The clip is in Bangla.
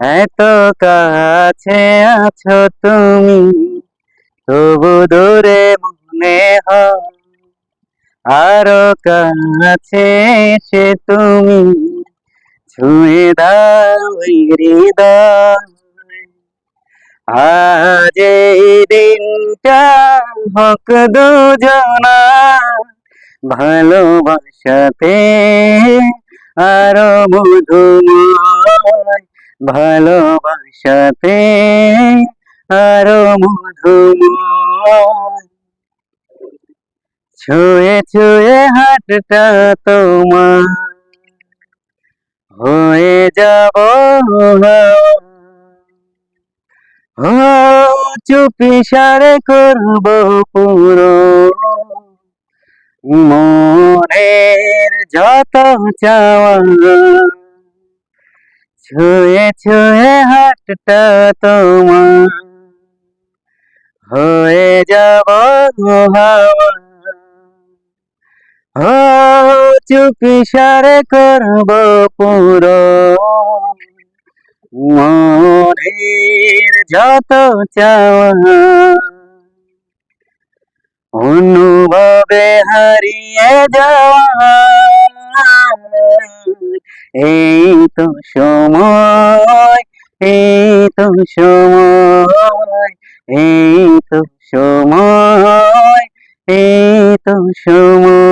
এত কাছে আছো তুমি, তবু দূরে মনে হয় আরও কাছে সে তুমি। ছুঁয়ে দাও আজ এই দিনটা হোক দুজনা ভালোবাসাতে আরও মধুময়। ভালোবাসাতে আরও মধুময়। ছুঁয়ে ছুঁয়ে হাতটা তোমার। হয়ে যাব চুপি সারে করব পুরো। মনের যত চাওয়া ছুঁয়ে ছুঁয়ে হাতটা তোমার। হয়ে যাব ও, চুপি সারে করব পুরো। মনের যত চাওয়া। অনুভবে হারিয়ে যাওয়া। এই তো সময় এই তো সময় এই তো সময় এই তো সময়।